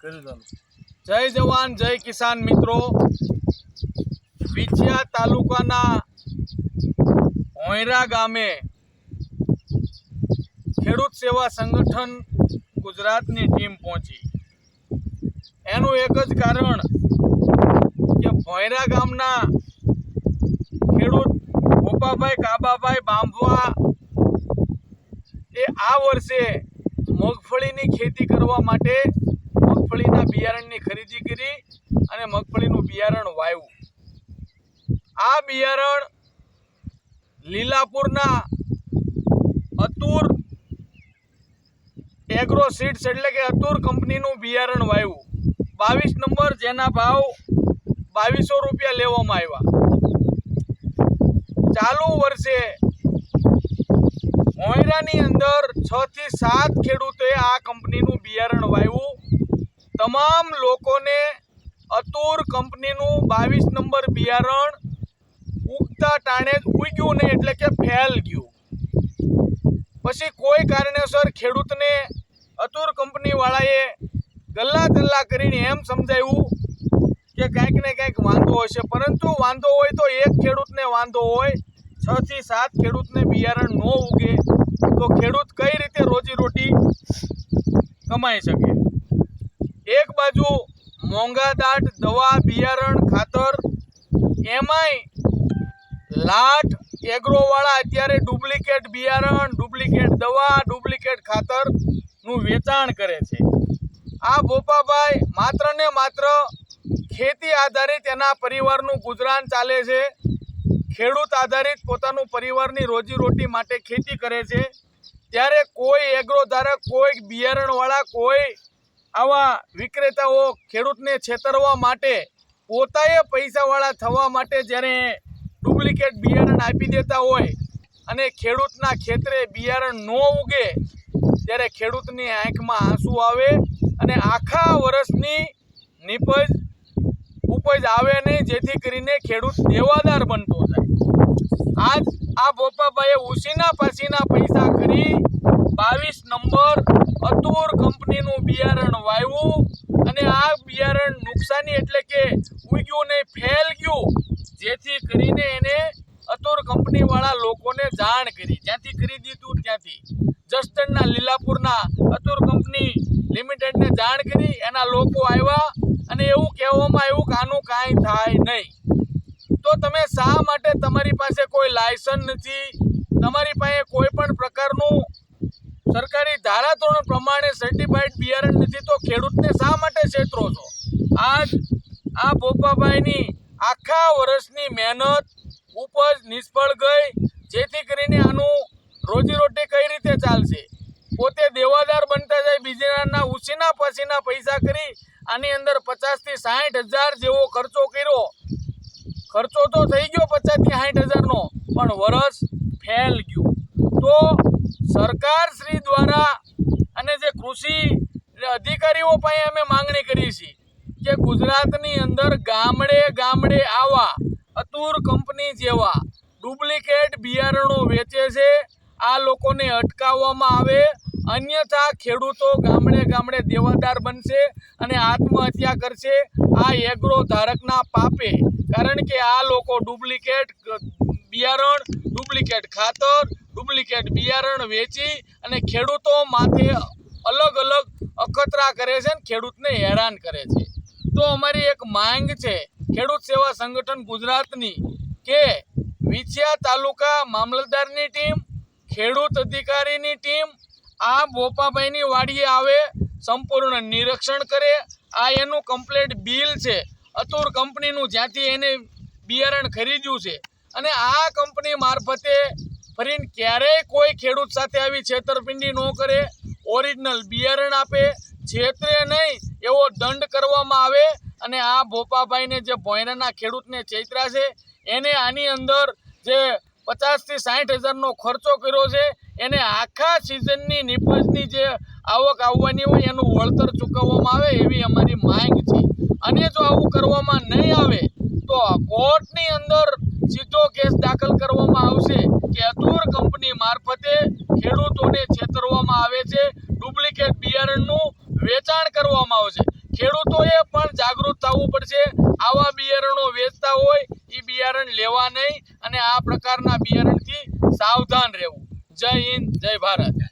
જય જવાન, જય કિસાન મિત્રો. વિછિયા તાલુકાના હોયરા ગામે ખેડૂત સેવા સંગઠન ગુજરાતની ટીમ પહોંચી. એનું એક જ કારણ કે ભોયરા ગામના ખેડૂત ગોપાભાઈ, કાબાભાઈ બાંભવા એ આ વર્ષે મગફળીની ખેતી કરવા માટે મગફળીના બિયારણની ખરીદી કરી અને મગફળીનું બિયારણ વાવ્યું. આ બિયારણ લીલાપુરના અતુર એગ્રો સીડ્સ એટલે કે અતુર કંપનીનું બિયારણ વાવ્યું. બાવીસ નંબર જેના ભાવ બાવીસો રૂપિયા લેવામાં આવ્યા. ચાલુ વર્ષે મોયરાની અંદર છ થી સાત ખેડૂતોએ આ કંપનીનું બિયારણ વાવ્યું. તમામ લોકોને અતુર કંપનીનું બાવીસ નંબર બિયારણ ઉગતા ટાણે જ ઉગ્યું નહીં એટલે કે ફેલ ગયું. પછી કોઈ કારણેસર ખેડૂતને અતુર કંપનીવાળાએ ગલ્લા ગલ્લા કરીને એમ સમજાવ્યું કે કાંઈક ને કાંઈક વાંધો હશે, પરંતુ વાંધો હોય તો એક ખેડૂતને વાંધો હોય, છ થી સાત ખેડૂતને બિયારણ ન ઉગે, તો ખેડૂત કઈ રીતે રોજીરોટી કમાઈ શકે? મોંઘાદાટ દવા બિયારણ ખાતર એમાંય લાટ એગ્રોવાળા અત્યારે ડુપ્લિકેટ બિયારણ, ડુપ્લિકેટ દવા, ડુપ્લિકેટ ખાતરનું વેચાણ કરે છે. આ ભોપાભાઈ માત્ર ને માત્ર ખેતી આધારિત એના પરિવારનું ગુજરાન ચાલે છે. ખેડૂત આધારિત પોતાનું પરિવારની રોજીરોટી માટે ખેતી કરે છે. ત્યારે કોઈ એગ્રો ધારક કોઈ બિયારણવાળા, કોઈ આવા વિક્રેતાઓ ખેડૂતને છેતરવા માટે પોતાએ પૈસાવાળા થવા માટે જ્યારે ડુપ્લિકેટ બિયારણ આપી દેતા હોય અને ખેડૂતના ખેતરે બિયારણ ન ઉગે, ત્યારે ખેડૂતની આંખમાં આંસુ આવે અને આખા વર્ષની નિપજ ઉપજ આવે નહીં જેથી કરીને ખેડૂત દેવાદાર બનતો જાય. આજ આ બોપાભાઈએ ઉસીના પાસીના પૈસા કરી બાવીસ નંબર અતુર કંપનીનું બિયારણ વાવ્યું અને આ બિયારણ નુકસાની એટલે કે ઉગ્યું નહીં ફેલ ગયું જેથી કરીને એને અતુર કંપનીવાળા લોકોને જાણ કરી. જ્યાંથી ખરીદી હતું ત્યાંથી. જસ્ટનના લીલાપુરના અતુર કંપની લિમિટેડને જાણ કરી, એના લોકો આવ્યા અને એવું કહેવામાં આવ્યું કે આનું કાંઈ થાય નહીં. તો તમે શા માટે તમારી પાસે કોઈ લાયસન્સ નથી? તમારી પાસે કોઈ પણ પ્રકારનું સરકારી ધારાધોરણ પ્રમાણે સર્ટિફાઈડ બિયારણ નથી, તો ખેડૂતને શા માટે છેતરો છો? આજ આ ભોપાભાઈની વર્ષની મહેનત ઉપજ નિષ્ફળ ગઈ. જેથી કરીને આનું રોજીરોટી કઈ રીતે ચાલશે? પોતે દેવાદાર બનતા જાય બીજાના ઉછીના પછીના પૈસા કરી આની અંદર પચાસથી સાઠ હજાર જેવો ખર્ચો કર્યો. ખર્ચો તો થઈ ગયો પચાસથી સાઠ હજારનો, પણ વરસ ફેલ ગયું. તો સરકાર શ્રી દ્વારા અને જે કૃષિ અધિકારીઓ પાસે અમે માંગણી કરી છે કે ગુજરાતની અંદર ગામડે ગામડે આવા અતુર કંપની જેવા ડુપ્લિકેટ બિયારણો વેચે છે. આ લોકોને અટકાવવામાં આવે. અન્યથા ખેડૂતો ગામડે ગામડે દેવાદાર બનશે અને આત્મહત્યા કરશે. આ એગ્રો ધારકના પાપે. કારણ કે આ લોકો ડુપ્લિકેટ બિયારણ, ડુપ્લિકેટ ખાતર, ડુપ્લિકેટ બિયારણ વેચી અને ખેડૂતો માથે અલગ અલગ અખતરા કરે છે અને ખેડૂતને હેરાન કરે છે. તો અમારી એક માંગ છે ખેડૂત સેવા સંગઠન ગુજરાતની કે વિછિયા તાલુકા મામલતદારની ટીમ, ખેડૂત અધિકારીની ટીમ આ બોપાભાઈની વાડીએ આવે, સંપૂર્ણ નિરીક્ષણ કરે. આ એનું કમ્પ્લેટ બિલ છે. અતુર કંપનીનું જ્યાંથી એને બિયારણ ખરીદ્યું છે. અને આ કંપની મારફતે ફરીને ક્યારેય કોઈ ખેડૂત સાથે આવી છેતરપિંડી ન કરે, ઓરિજિનલ બિયારણ આપે. છેતરે નહીં, એવો દંડ કરવામાં આવે. અને આ ભોપાભાઈને જે ભોયરાના ખેડૂતને ચૈત્રા છે, એને આની અંદર જે પચાસથી સાઠ હજારનો ખર્ચો કર્યો છે, એને આખા સિઝનની નિપજની જે આવક આવવાની હોય એનું વળતર ચૂકવવામાં આવે એવી અમારી માંગ છે. અને જો આવું કરવામાં નહીં આવે, તો કોર્ટની અંદર સીધો કેસ દાખલ કરવામાં આવશે કે અતુર કંપની મારફતે ખેડૂતોને છેતરવામાં આવે છે ડુપ્લિકેટ બિયારણનું વેચાણ કરવામાં આવશે ખેડૂતોએ પણ જાગૃત થવું પડશે આવા બિયારણો વેચતા હોય એ બિયારણ લેવા નહીં અને આ પ્રકારના બિયારણથી સાવધાન રહેવું. જય હિન્દ, જય ભારત.